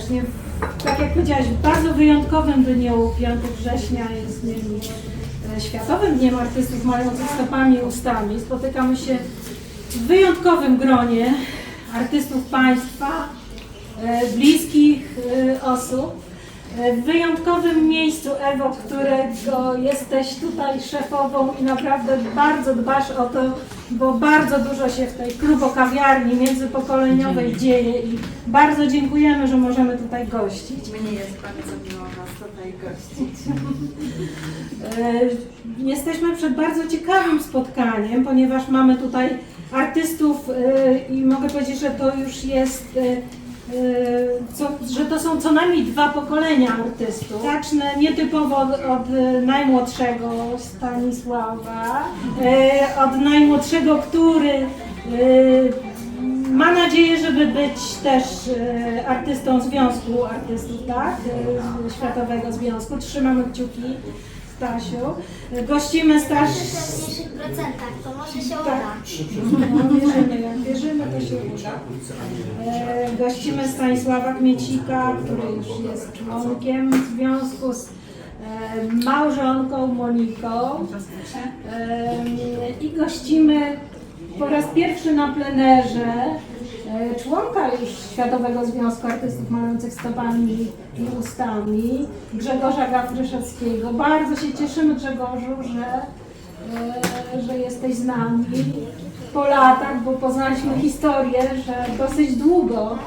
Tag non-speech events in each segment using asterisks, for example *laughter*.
serdecznie. Tak jak powiedziałaś, w bardzo wyjątkowym dniu, 5 września jest dniem, e, Światowym Dniem Artystów Mających Stopami i Ustami. Spotykamy się w wyjątkowym gronie artystów państwa, e, bliskich e, osób. W wyjątkowym miejscu, Ewo, którego jesteś tutaj szefową i naprawdę bardzo dbasz o to, bo bardzo dużo się w tej klubokawiarni międzypokoleniowej dzieje i bardzo dziękujemy, że możemy tutaj gościć. Mnie jest bardzo miło Was tutaj gościć. E, Jesteśmy przed bardzo ciekawym spotkaniem, ponieważ mamy tutaj artystów e, i mogę powiedzieć, że to już jest, e, co, że to są co najmniej dwa pokolenia artystów. Zacznę nietypowo od, od najmłodszego Stanisława, e, od najmłodszego, który e, ma nadzieję, żeby być też artystą Związku Artystów, tak? Światowego Związku. Trzymamy kciuki, Stasiu. Gościmy Staś. w mniejszych procentach, to może się Tak. uda. No, wierzymy, jak wierzymy, to się uda. E, Gościmy Stanisława Kmiecika, który już jest członkiem związku z e, małżonką Moniką. E, I gościmy po raz pierwszy na plenerze członka już Światowego Związku Artystów Mających Stopami i Ustami, Grzegorza Gawryszewskiego. Bardzo się cieszymy Grzegorzu, że e, że jesteś z nami po latach, bo poznaliśmy historię, że dosyć długo,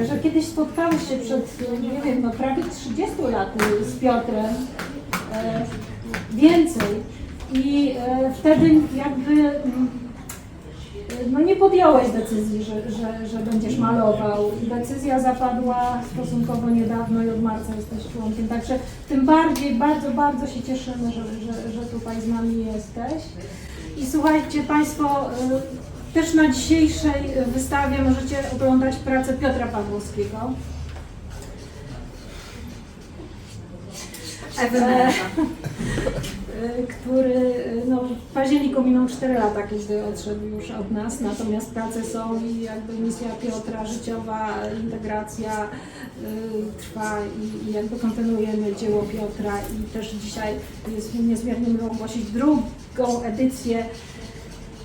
e, że kiedyś spotkałeś się przed, nie wiem, no prawie 30 laty z Piotrem, e, więcej. I e, wtedy jakby mm, no nie podjąłeś decyzji, że, że, że będziesz malował. Decyzja zapadła stosunkowo niedawno i od marca jesteś członkiem. Także tym bardziej bardzo, bardzo się cieszymy, że, że, że tutaj z nami jesteś. I słuchajcie Państwo, y, też na dzisiejszej wystawie możecie oglądać pracę Piotra Pawłowskiego. Ewy E, który no, w październiku minął 4 lata, kiedy odszedł już od nas, natomiast prace są i jakby misja Piotra, życiowa integracja y, trwa i, i jakby kontynuujemy dzieło Piotra i też dzisiaj jest mi niezmiernie miło ogłosić drugą edycję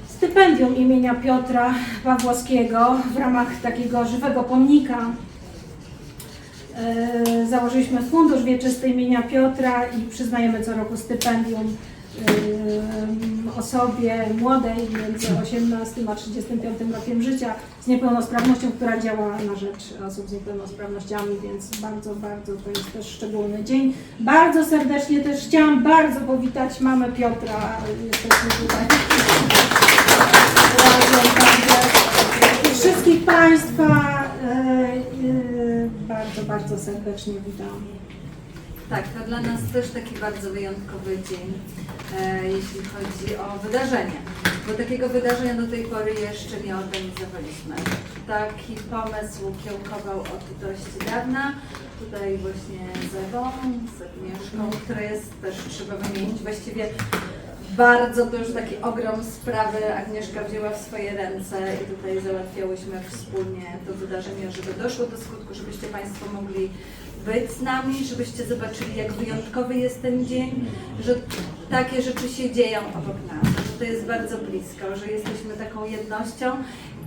stypendium imienia Piotra Pawłowskiego w ramach takiego żywego pomnika Założyliśmy Fundusz Wieczysty imienia Piotra i przyznajemy co roku stypendium e, osobie młodej między 18 a 35 rokiem życia z niepełnosprawnością, która działa na rzecz osób z niepełnosprawnościami, więc bardzo, bardzo to jest też szczególny dzień. Bardzo serdecznie też chciałam bardzo powitać mamę Piotra. Jesteśmy tutaj. Wszystkich Państwa e, e, bardzo, bardzo serdecznie witam. Tak, to dla nas też taki bardzo wyjątkowy dzień, e, jeśli chodzi o wydarzenie. Bo takiego wydarzenia do tej pory jeszcze nie organizowaliśmy. Taki pomysł kiełkował od dość dawna. Tutaj właśnie z Ewą, z Agnieszką, która jest też trzeba wymienić. Właściwie bardzo to już taki ogrom sprawy Agnieszka wzięła w swoje ręce i tutaj załatwiałyśmy wspólnie to wydarzenie, żeby doszło do skutku, żebyście Państwo mogli być z nami, żebyście zobaczyli, jak wyjątkowy jest ten dzień, że takie rzeczy się dzieją obok nas, że to jest bardzo blisko, że jesteśmy taką jednością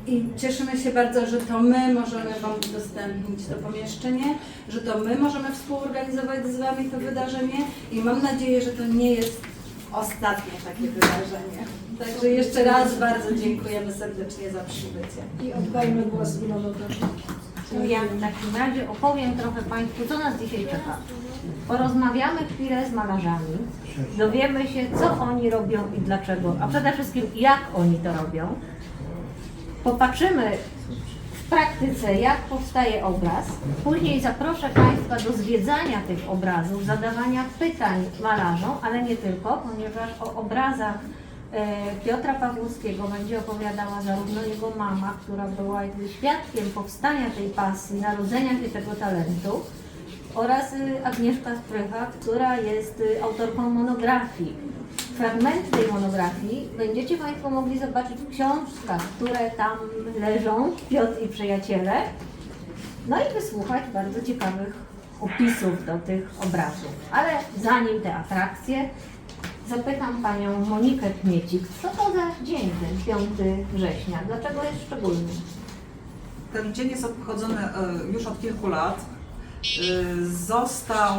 i cieszymy się bardzo, że to my możemy Wam udostępnić to pomieszczenie, że to my możemy współorganizować z Wami to wydarzenie i mam nadzieję, że to nie jest ostatnie takie wydarzenie. Także jeszcze raz bardzo dziękujemy serdecznie za przybycie. I oddajmy głos Ilonowi. To ja w takim razie opowiem trochę Państwu, co nas dzisiaj czeka. Porozmawiamy chwilę z malarzami, dowiemy się, co oni robią i dlaczego, a przede wszystkim jak oni to robią. Popatrzymy w praktyce, jak powstaje obraz. Później zaproszę Państwa do zwiedzania tych obrazów, zadawania pytań malarzom, ale nie tylko, ponieważ o obrazach e, Piotra Pawłowskiego będzie opowiadała zarówno jego mama, która była jakby świadkiem powstania tej pasji, narodzenia się tego talentu, oraz y, Agnieszka Sprycha, która jest y, autorką monografii. Fragmenty tej monografii będziecie Państwo mogli zobaczyć w książkach, które tam leżą, Piotr i przyjaciele. no i wysłuchać bardzo ciekawych opisów do tych obrazów. Ale zanim te atrakcje, zapytam Panią Monikę Kmiecik, co to za dzień ten 5 września? Dlaczego jest szczególny? Ten dzień jest obchodzony e, już od kilku lat. E, Został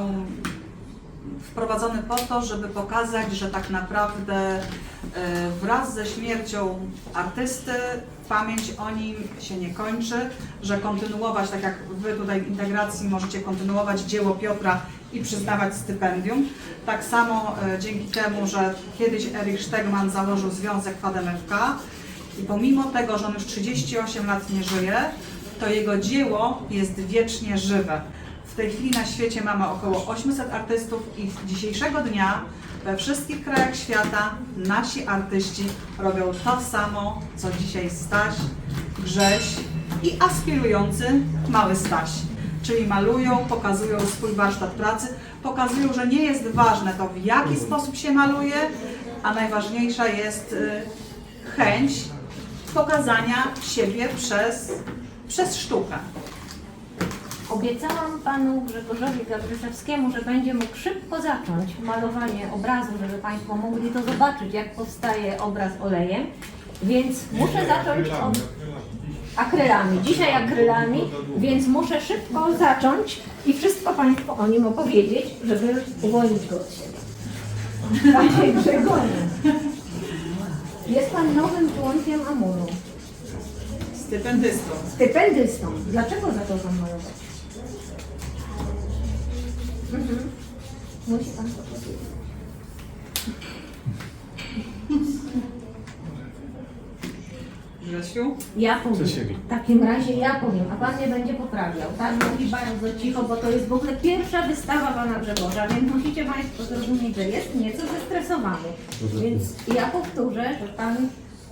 wprowadzony po to, żeby pokazać, że tak naprawdę e, wraz ze śmiercią artysty pamięć o nim się nie kończy, że kontynuować, tak jak Wy tutaj w integracji możecie kontynuować dzieło Piotra i przyznawać stypendium. Tak samo e, dzięki temu, że kiedyś Erich Stegman założył Związek FADMFK, i pomimo tego, że on już 38 lat nie żyje, to jego dzieło jest wiecznie żywe. W tej chwili na świecie mamy około 800 artystów i z dzisiejszego dnia we wszystkich krajach świata nasi artyści robią to samo, co dzisiaj Staś, Grześ i aspirujący mały Staś. Czyli malują, pokazują swój warsztat pracy, pokazują, że nie jest ważne to, w jaki sposób się maluje, a najważniejsza jest y, chęć pokazania siebie przez, przez sztukę. Obiecałam panu Grzegorzowi Gabryszewskiemu, że będzie mógł szybko zacząć malowanie obrazu, żeby Państwo mogli to zobaczyć, jak powstaje obraz olejem. Więc muszę zacząć od akrylami. Dzisiaj akrylami, więc muszę szybko zacząć i wszystko Państwu o nim opowiedzieć, żeby uwolnić go od siebie. Panie Grzegorzu, jest Pan nowym członkiem Amuru, Stypendystą. stypendystą. Dlaczego zaczął Pan malować? Mhm. Musi Pan to powiedzieć. Grzesiu? Ja powiem. W takim razie ja powiem, a Pan mnie będzie poprawiał. Tak mówi bardzo cicho, bo to jest w ogóle pierwsza wystawa Pana Grzegorza, więc musicie Państwo zrozumieć, że jest nieco zestresowany. Więc ja powtórzę, że Pan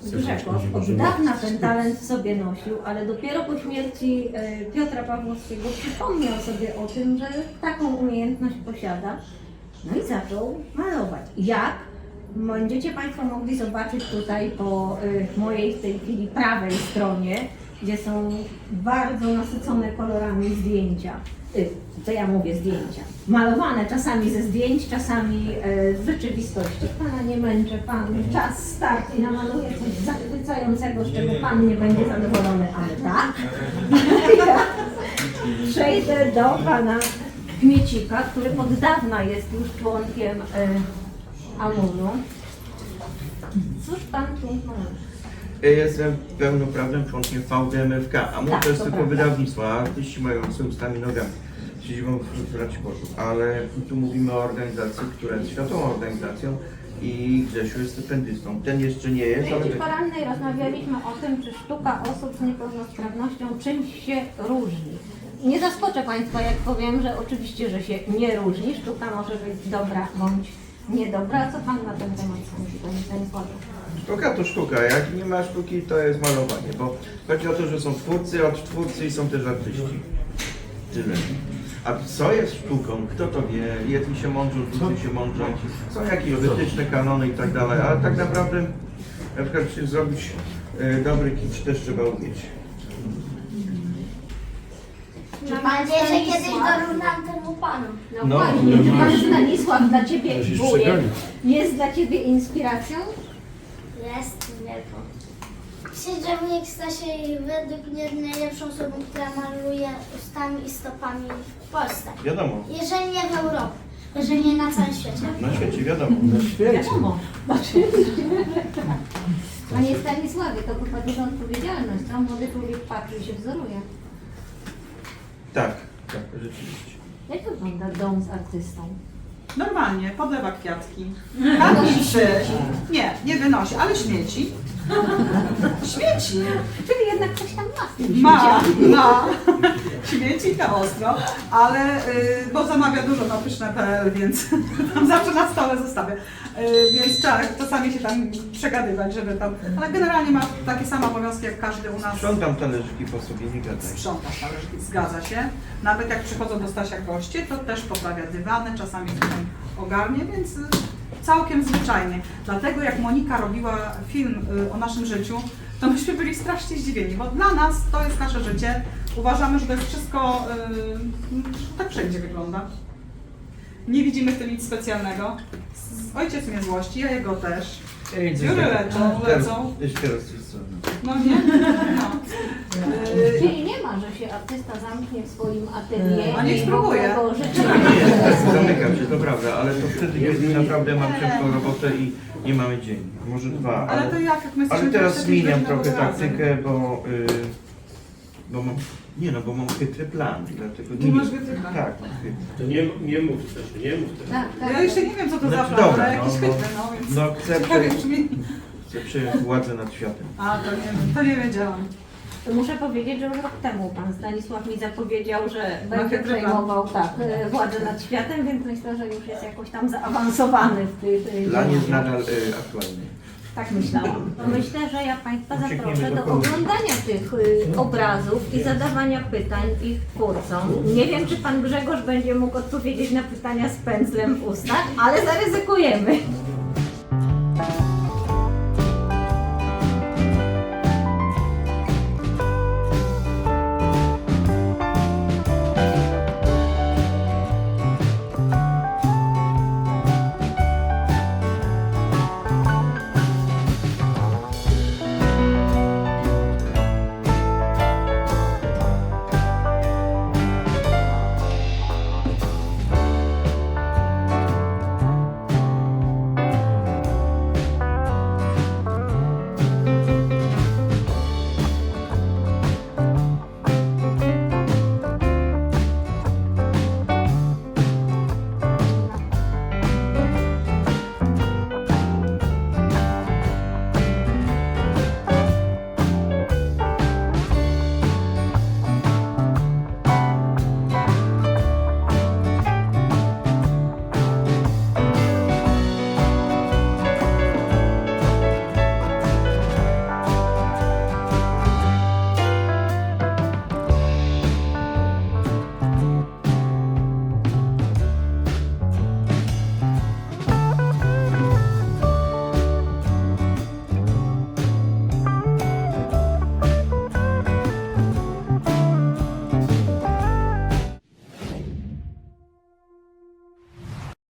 Grzegorz od dawna ten talent w sobie nosił, ale dopiero po śmierci e, Piotra Pawłowskiego przypomniał sobie o tym, że taką umiejętność posiada. No i zaczął malować. Jak? Będziecie Państwo mogli zobaczyć tutaj po y, mojej w tej chwili prawej stronie, gdzie są bardzo nasycone kolorami zdjęcia. Y, to ja mówię zdjęcia. Malowane czasami ze zdjęć, czasami y, z rzeczywistości. Pana nie męczę, Pan czas start i namaluje coś zachwycającego, z czego Pan nie będzie zadowolony, ale tak. Ja *laughs* przejdę do Pana Kmiecika, który od dawna jest już członkiem y, Amuru. Cóż pan tu maluje? Ja jestem pełnoprawnym członkiem VDMFK, a MUR Tak, to jest to tylko prawda. wydawnictwo, a artyści mają z ustami nogami. Siedzibą w w Raciborzu, ale tu mówimy o organizacji, która jest światową organizacją i Grzesiu jest stypendystą. Ten jeszcze nie jest, ale... W porannej rozmawialiśmy o tym, czy sztuka osób z niepełnosprawnością czymś się różni. Nie zaskoczę Państwa, jak powiem, że oczywiście, że się nie różni. Sztuka może być dobra bądź niedobra. Co Pan na ten temat sądzi, Panie Stanisławie? Sztuka to sztuka, jak nie ma sztuki, to jest malowanie, bo chodzi o to, że są twórcy, od twórcy i są też artyści. Tyle. A co jest sztuką? Kto to wie? Jedni się mądrzą, drudzy się mądrzą. Są jakieś wytyczne, kanony i tak dalej, ale tak naprawdę na przykład żeby zrobić e, dobry kicz też trzeba umieć. Czy Mam nadzieję, że kiedyś dorównam temu panu. No, No, no czy Pan. Stanisław dla Ciebie wujek jest dla Ciebie inspiracją? Jest wielką. Że wujek Stasia według mnie najlepszą osobą, która maluje ustami i stopami w Polsce. Wiadomo, Jeżeli nie w Europie, jeżeli nie na całym świecie. na świecie wiadomo. Wiadomo. Oczywiście, że tak. Panie Stanisławie, to chyba duża odpowiedzialność. Co młody człowiek patrzy i się wzoruje. Tak, tak, rzeczywiście. Jak wygląda dom z artystą? Normalnie, podlewa kwiatki. *laughs* Kamicy. Nie, nie wynosi, ale śmieci. *laughs* Śmieci. Czyli jednak coś tam ma w tym Ma, ma. Śmieci to ostro, ale, y, bo zamawia dużo na pyszne.pl, więc *laughs* tam zawsze na stole zostawię. Y, więc trzeba czasami się tam przegadywać, żeby tam, ale generalnie ma takie same obowiązki jak każdy u nas. Sprzątam talerzyki po sobie, nie gadaj. Sprząta talerzyki, zgadza się. Nawet jak przychodzą do Stasia goście, to też poprawia dywany, czasami tutaj ogarnie, więc y, całkiem zwyczajnie. Dlatego jak Monika robiła film y, o naszym życiu, to myśmy byli strasznie zdziwieni, bo dla nas to jest nasze życie. Uważamy, że to jest wszystko, yy, tak wszędzie wygląda. Nie widzimy w tym nic specjalnego. Ojciec mnie złości, ja jego też. Dziury lecą, lecą. Jeszcze raz coś co. No nie? No. Yy, Czyli nie ma, że się artysta zamknie w swoim atelier A niech ogóle spróbuje. Nie, zamykam się, to prawda, ale to wtedy, kiedy naprawdę mam ciężką robotę i nie mamy dzień. Może dwa, ale to jak, jak my jesteśmy Ale teraz zmieniam trochę razem. taktykę, bo, y, bo mam, nie no, bo mam chytry plan, dlatego Ty masz chytry plan? Tak, mam chytry. To nie, nie mów też, nie mów też. Tak, tak. Ja jeszcze nie wiem, co to za Znaczy, plan, dobra, ale jakiś no, chytry, no więc... No chcę, Ciekawie prze, brzmi. Chcę przejąć władzę nad światem. A, to nie, to nie wiedziałam. Muszę powiedzieć, że już rok temu pan Stanisław mi zapowiedział, że będzie chyba. przejmował tak, e, władzę nad światem, więc myślę, że już jest jakoś tam zaawansowany w tych tych Plan jest działaniach. nadal y, aktualny. Tak myślałam. Myślę, że ja Państwa zaproszę do oglądania tych y, obrazów i zadawania pytań ich twórcom. Nie wiem, czy Pan Grzegorz będzie mógł odpowiedzieć na pytania z pędzlem w ustach, ale zaryzykujemy.